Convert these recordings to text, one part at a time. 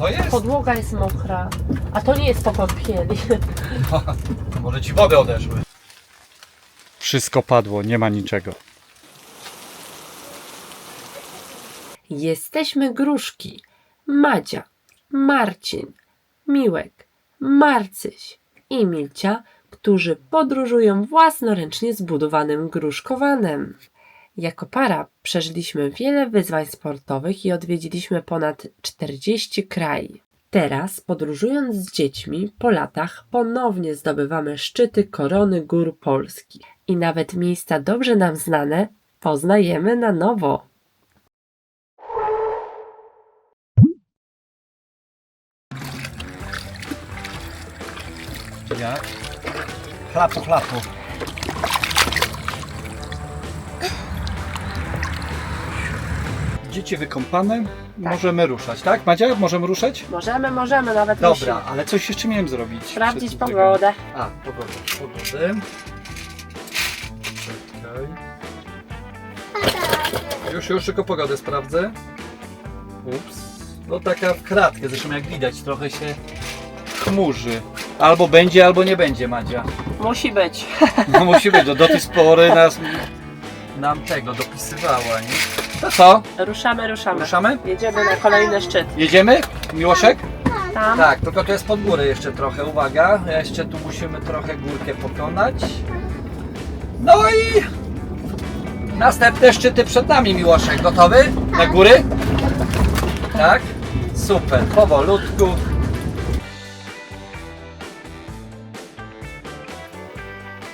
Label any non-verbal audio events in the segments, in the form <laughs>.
Co jest? Podłoga jest mokra. A to nie jest po kąpieli. <laughs> Może ci wody odeszły. Wszystko padło, nie ma niczego. Jesteśmy gruszki. Madzia, Marcin, Miłek, Marcyś i Milcia, którzy podróżują własnoręcznie zbudowanym gruszkowanem. Jako para przeżyliśmy wiele wyzwań sportowych i odwiedziliśmy ponad 40 krajów. Teraz, podróżując z dziećmi, po latach ponownie zdobywamy szczyty korony gór Polski i nawet miejsca dobrze nam znane poznajemy na nowo. Jak? Chlapu, chlapu. Dzieci wykąpane, możemy ruszać, tak? Madzia, możemy ruszać? Możemy, możemy, nawet Dobra, ale coś jeszcze miałem zrobić. Sprawdzić przed tym pogodę. A, pogodę, pogodę. Czekaj. Już, już tylko pogodę sprawdzę. Ups. No taka w kratkę, zresztą jak widać trochę się chmurzy. Albo będzie, albo nie będzie, Madzia. Musi być. No musi być, no do tej pory nas nam tego dopisywała, nie? To co? Ruszamy, ruszamy. Ruszamy? Jedziemy na kolejny szczyt. Jedziemy? Miłoszek? Tam. Tak, tylko to jest pod górę jeszcze trochę, uwaga. Jeszcze tu musimy trochę górkę pokonać. No i następne szczyty przed nami, Miłoszek. Gotowy? Na góry? Tak? Super, powolutku.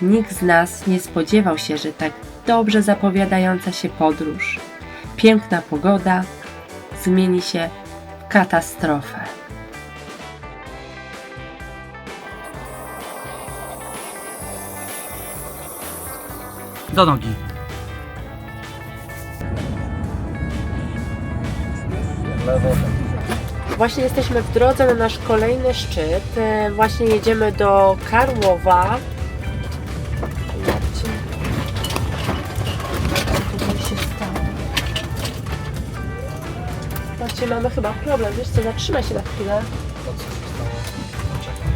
Nikt z nas nie spodziewał się, że tak dobrze zapowiadająca się podróż, piękna pogoda zmieni się w katastrofę. Do nogi. Właśnie jesteśmy w drodze na nasz kolejny szczyt. E, Właśnie jedziemy do Karłowa. Mamy chyba problem. Wiesz co, zatrzymaj się na chwilę. To co się stało? Poczekaj,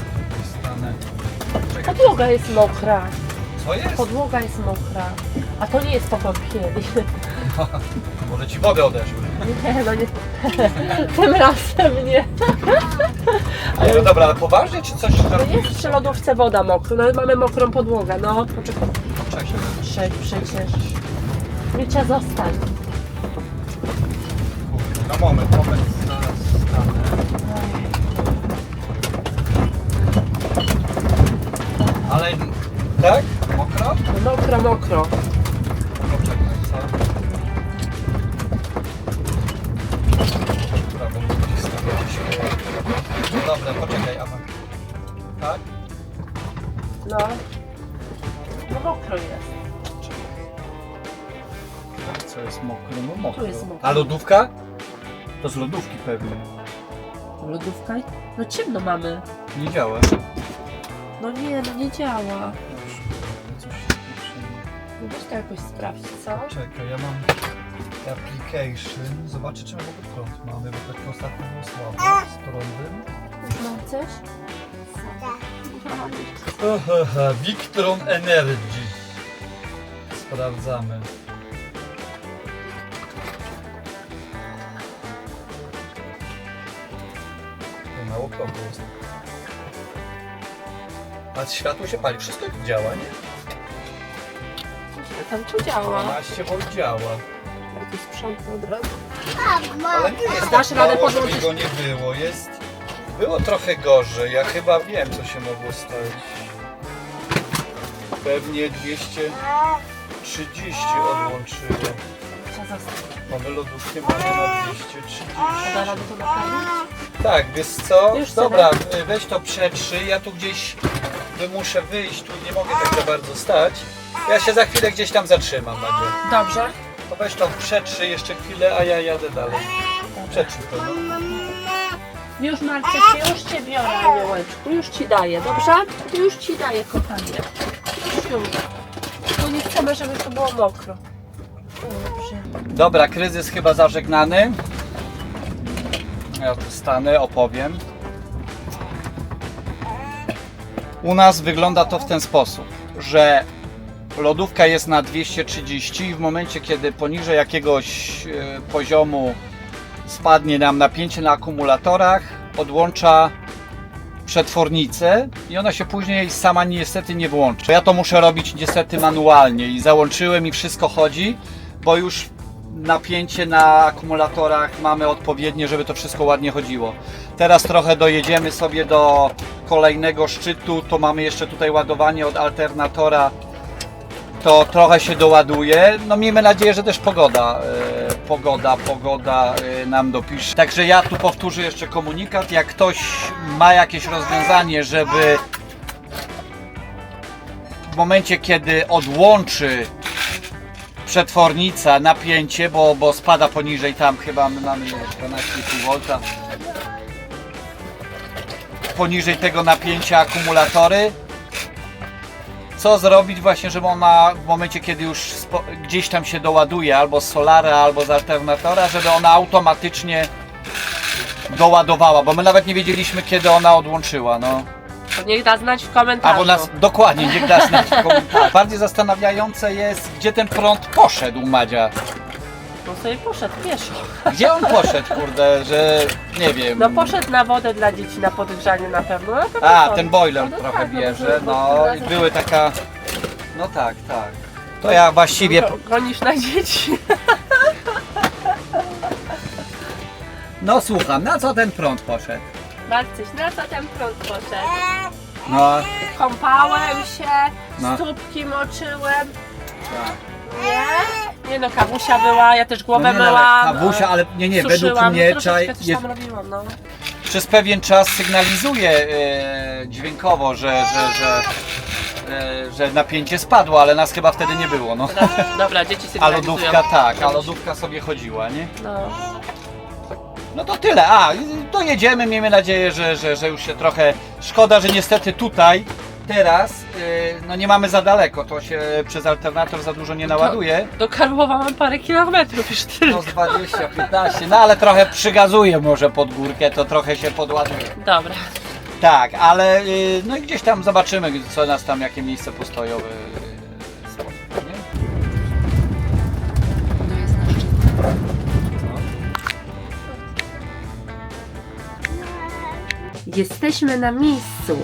stanę. Czekaj. Podłoga jest mokra. Co jest? Podłoga jest mokra. A to nie jest po kąpieli. <laughs> Może ci wody odeszły. Nie, no nie. <laughs> Tym razem nie. Ale no dobra, ale poważnie czy coś To robisz? jest przy lodówce woda mokra. No mamy mokrą podłogę. No, poczekaj. Czekaj. Przejdź przecież. Milcia, zostań. Moment, moment, zaraz stanę. Ale tak? Mokro? Mokro, mokro. Poczekaj, co? Dobra, bo muszę stawiać się. No dobra, poczekaj, Awa. Tak? No. No mokro jest. Co jest mokro? No mokro. Tu jest mokro. A lodówka? To z lodówki pewnie. Lodówka? No ciemno mamy. Nie działa. No nie, no nie działa. Coś No Weź to jakoś sprawdź, co? Czekaj, ja mam application. Zobaczę, czy ogóle prąd mamy, bo tak ostatnio było słabo z prądem. Mam coś? Victron Energy. Sprawdzamy. Prądu jest. A światło się pali, wszystko działa, nie? Tam tu działa. 12 V działa. Ja tu sprzątnę od razu. Ale nie jest Dasz tak radę mało, żeby podłączyć? go nie było. Jest... Było trochę gorzej. Ja chyba wiem, co się mogło stać. Pewnie 230 odłączyło. Trzeba zostać. Mamy lodówkę mamy na 230. Da radę to naprawić? Tak, wiesz co? Już Dobra, weź to przetrzyj. Ja tu gdzieś wy muszę wyjść, tu nie mogę tak za bardzo stać. Ja się za chwilę gdzieś tam zatrzymam, Madzie. Dobrze. To weź to przetrzyj jeszcze chwilę, a ja jadę dalej. Przetrzyj to. No. Już Marcek, już Cię biorę, aniołeczku. Już Ci daję, dobrze? Już Ci daję, kochanie. Już, już. Bo nie chcemy, żeby to było mokro. Dobrze. Dobra, kryzys chyba zażegnany. Ja tu stanę, opowiem. U nas wygląda to w ten sposób, że lodówka jest na 230 i w momencie, kiedy poniżej jakiegoś e, poziomu spadnie nam napięcie na akumulatorach, odłącza przetwornicę i ona się później sama niestety nie włączy. Ja to muszę robić niestety manualnie i załączyłem i wszystko chodzi, bo już napięcie na akumulatorach mamy odpowiednie, żeby to wszystko ładnie chodziło. Teraz trochę dojedziemy sobie do kolejnego szczytu, to mamy jeszcze tutaj ładowanie od alternatora to trochę się doładuje. No miejmy nadzieję, że też pogoda, e, pogoda, pogoda e, nam dopisze. Także ja tu powtórzę jeszcze komunikat. Jak ktoś ma jakieś rozwiązanie, żeby w momencie, kiedy odłączy przetwornica napięcie, bo, bo spada poniżej tam chyba my mamy 12,5 V poniżej tego napięcia akumulatory co zrobić właśnie, żeby ona w momencie, kiedy już gdzieś tam się doładuje, albo z solara, albo z alternatora, żeby ona automatycznie doładowała, bo my nawet nie wiedzieliśmy, kiedy ona odłączyła, no. To niech da znać w komentarzu. Albo nas, dokładnie, niech da znać w komentarzach. Bardziej zastanawiające jest, gdzie ten prąd poszedł, Madzia. No sobie poszedł pieszo. Gdzie on poszedł, kurde, że nie wiem. No poszedł na wodę dla dzieci na podgrzanie na pewno. No, to A, ten boiler no trochę tak, no, bierze, no i były taka... No tak, tak. To ja właściwie... Go- Gonisz na dzieci. No słucham, na co ten prąd poszedł? Marcyś, na co ten prąd poszedł? No, Kąpałem się, No. stópki moczyłem. tak. Nie? Nie no, kawusia była, ja też głowę No nie, no, ale myłam. Kawusia, ale nie, nie, według suszyłam, mnie czaj, coś jest, tam robiłam, no. przez pewien czas sygnalizuje e, dźwiękowo, że, że, że, e, że napięcie spadło, ale nas chyba wtedy nie było, no. Dobra, dzieci A sygnalizują. lodówka tak, a lodówka sobie chodziła, nie? No. No to tyle, a to jedziemy, miejmy nadzieję, że, że, że już się trochę, szkoda, że niestety tutaj, teraz, e, no nie mamy za daleko, to się przez alternator za dużo nie naładuje. Do Karłowa mam parę kilometrów już tylko. No z 20, 15, no ale trochę przygazuję może pod górkę, to trochę się podładuje. Dobra. Tak, ale y, no i gdzieś tam zobaczymy, co nas tam, jakie miejsce postojowe Jesteśmy na miejscu.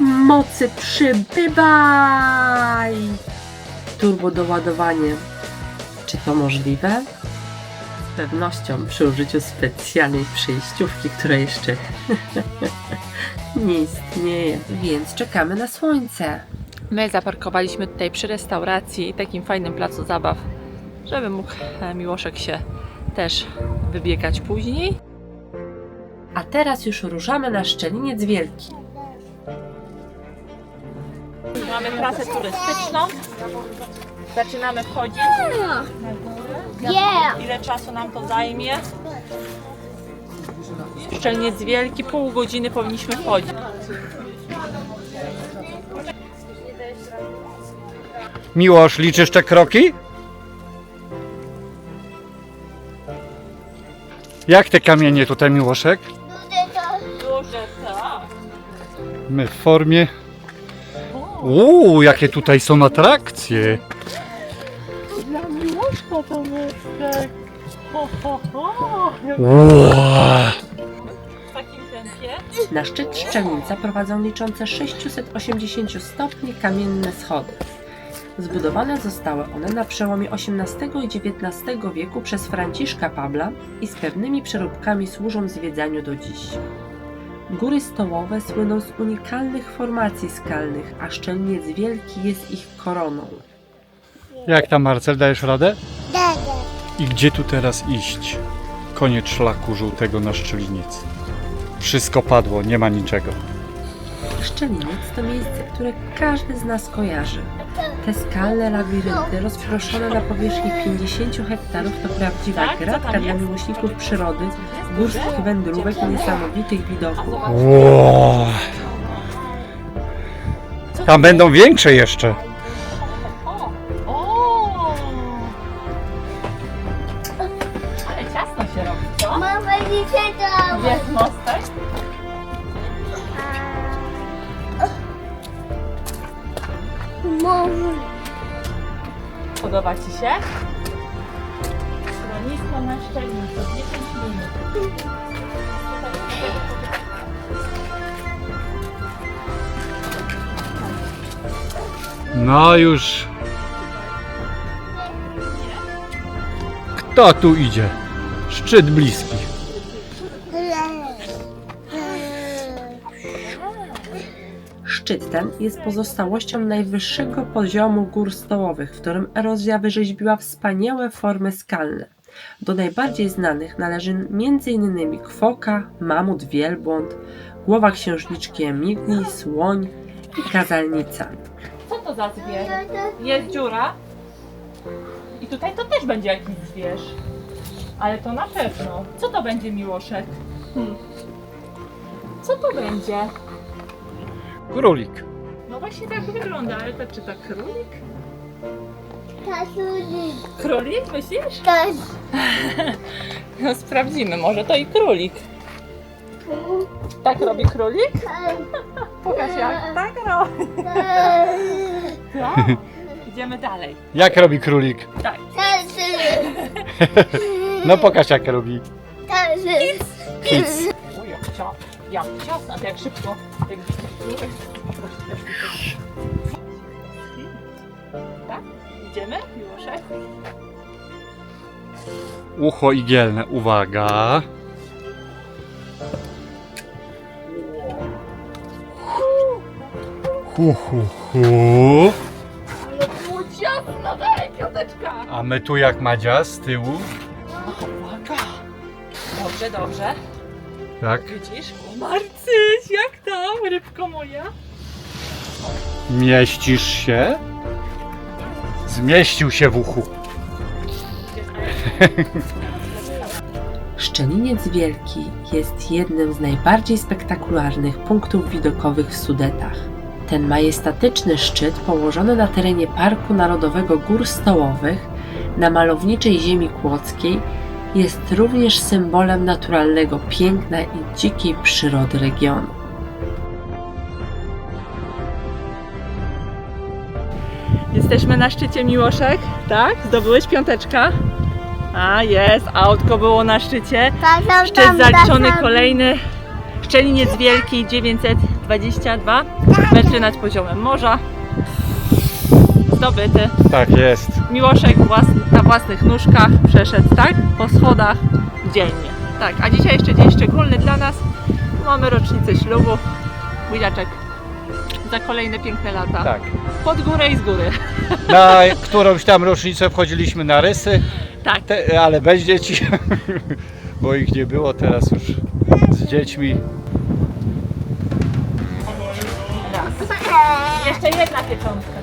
Mocy przybywaj! Turbo doładowanie. Czy to możliwe? Z pewnością przy użyciu specjalnej przejściówki, która jeszcze <laughs> nie istnieje. Więc czekamy na słońce. My zaparkowaliśmy tutaj przy restauracji, takim fajnym placu zabaw, żeby mógł e, Miłoszek się też wybiegać później. Teraz już ruszamy na Szczeliniec Wielki. Mamy trasę turystyczną. Zaczynamy wchodzić. Yeah. Ile czasu nam to zajmie? Szczelniec wielki, pół godziny powinniśmy wchodzić. Miłosz, liczysz te kroki? Jak te kamienie tutaj, Miłoszek? My w formie... Uuu, jakie tutaj są atrakcje! Dla Miłoszka to jest ho, ho, ho. Wow. W takim tempie. Na szczyt Szczelnica prowadzą liczące 680 stopni kamienne schody. Zbudowane zostały one na przełomie XVIII i XIX wieku przez Franciszka Pabla i z pewnymi przeróbkami służą zwiedzaniu do dziś. Góry stołowe słyną z unikalnych formacji skalnych, a Szczelniec Wielki jest ich koroną. Jak tam Marcel, dajesz radę? Dada. I gdzie tu teraz iść? Koniec szlaku żółtego na Szczeliniec. Wszystko padło, nie ma niczego. Szczeliniec to miejsce, które każdy z nas kojarzy. Te skalne labirynty rozproszone na powierzchni 50 hektarów to prawdziwa Tak, gratka dla miłośników przyrody, górskich wędrówek i niesamowitych widoków. Wow. Tam będą większe jeszcze. Podoba Ci się? Schronisko na szczelnicy, 10 minut. No już. Kto tu idzie? Szczyt bliski. Szczyt ten jest pozostałością najwyższego poziomu gór stołowych, w którym erozja wyrzeźbiła wspaniałe formy skalne. Do najbardziej znanych należy m.in. kwoka, mamut wielbłąd, głowa księżniczki Emigli, słoń i kazalnica. Co to za zwierz? Jest dziura. I tutaj to też będzie jakiś zwierz. Ale to na pewno. Co to będzie Miłoszek? Hmm. Co to będzie? Królik. No właśnie tak wygląda, ale to czy to królik? Królik myślisz? <laughs> No sprawdzimy, może to i królik. Tak robi królik? <laughs> Pokaż jak. Tak robi. <laughs> Tak. Idziemy dalej. Jak robi królik? Tak. No pokaż jak robi. Kic. O, jak, cia, jak ciasno, to jak szybko. Tak? Idziemy, Miłoszek? Ucho igielne, uwaga. Hu, hu, hu. Ale było ciasno, daj piąteczka! A my tu jak Madzia z tyłu. Uwaga! Dobrze, dobrze. Tak. Widzisz? O, Marcyś, jak tam, rybko moja? Mieścisz się? Zmieścił się w uchu. <laughs> Szczeliniec Wielki jest jednym z najbardziej spektakularnych punktów widokowych w Sudetach. Ten majestatyczny szczyt położony na terenie Parku Narodowego Gór Stołowych na malowniczej ziemi kłodzkiej jest również symbolem naturalnego piękna i dzikiej przyrody regionu. Jesteśmy na szczycie Miłoszek, tak? Zdobyłeś piąteczka? A, jest, autko było na szczycie. Szczyt zaliczony kolejny. Szczeliniec Wielki 922 metry nad poziomem morza. Zdobyty. Tak jest. Miłoszek włas na własnych nóżkach przeszedł, tak? Po schodach dziennie. Tak, a dzisiaj jeszcze dzień szczególny dla nas. Mamy rocznicę ślubu. Buziaczek za kolejne piękne lata. Tak. Pod górę i z góry. <laughs> Na którąś tam rocznicę wchodziliśmy na rysy, Tak. te, ale bez dzieci, <laughs> bo ich nie było teraz już z dziećmi. Jeszcze jedna pieczątka.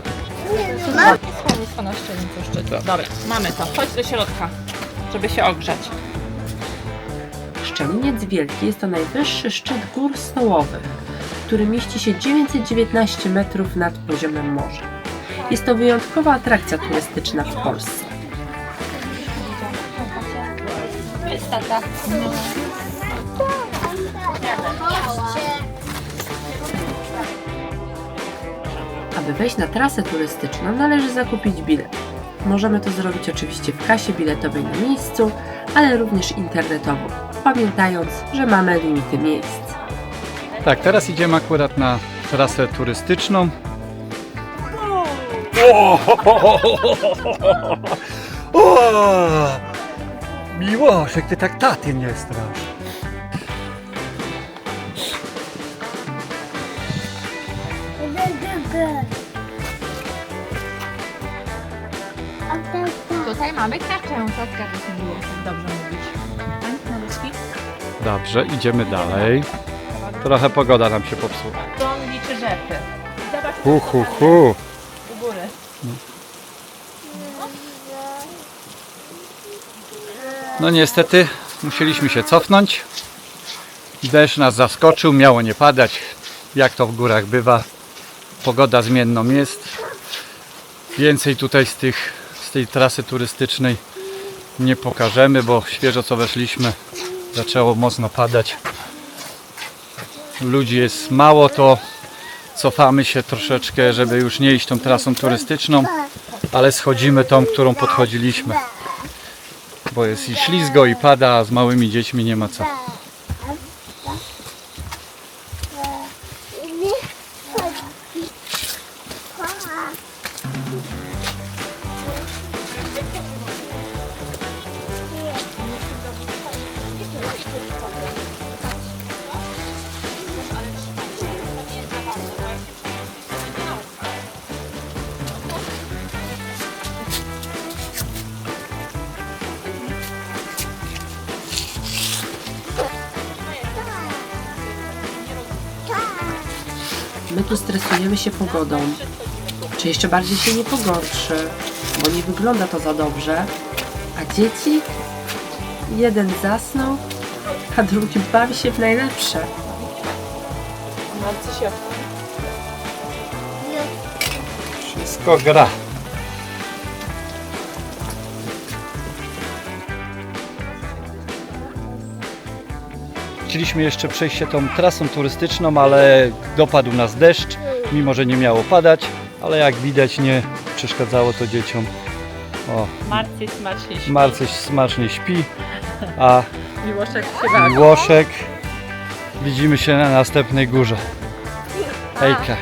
Schronisko na szczelnicu szczytu. Dobra, mamy to. Chodź do środka, żeby się ogrzać. Szczeliniec Wielki jest to najwyższy szczyt gór stołowych, który mieści się 919 metrów nad poziomem morza. Jest to wyjątkowa atrakcja turystyczna w Polsce. Jest tata. Aby wejść na trasę turystyczną, należy zakupić bilet. Możemy to zrobić oczywiście w kasie biletowej na miejscu, ale również internetowo, pamiętając, że mamy limity miejsc. Tak, teraz idziemy akurat na trasę turystyczną. O! Miłoszek, ty tak taty nie strasz. Kaczę. Co kaczę było? Dobrze mówisz. Tak, maluszki? Dobrze, idziemy dalej. Trochę pogoda nam się popsuła. To on liczy rzepy. Zobacz, Hu, hu, hu. u góry. No niestety musieliśmy się cofnąć. Deszcz nas zaskoczył, miało nie padać. Jak to w górach bywa. Pogoda zmienną jest. Więcej tutaj z, tych, tej trasy turystycznej nie pokażemy, bo świeżo co weszliśmy zaczęło mocno padać. ludzi jest mało, to cofamy się troszeczkę, żeby już nie iść tą trasą turystyczną, ale schodzimy tą, którą podchodziliśmy. Bo jest i ślizgo, i pada, a z małymi dziećmi nie ma co. My tu stresujemy się pogodą. Czy jeszcze bardziej się nie pogorszy, bo nie wygląda to za dobrze. A dzieci? Jeden zasnął, a drugi bawi się w najlepsze. Wszystko gra. Chcieliśmy jeszcze przejść się tą trasą turystyczną, ale dopadł nas deszcz, mimo że nie miało padać, ale jak widać nie przeszkadzało to dzieciom. O, Marcy smacznie śpi. Marcyś smacznie śpi, a <laughs> Miłoszek się bawi. Łoszek widzimy się na następnej górze. Hejka.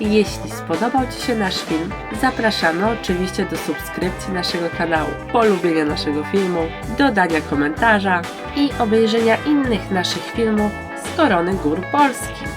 Jeśli spodobał Ci się nasz film, zapraszamy oczywiście do subskrypcji naszego kanału, polubienia naszego filmu, dodania komentarza i obejrzenia innych naszych filmów z Korony Gór Polskich.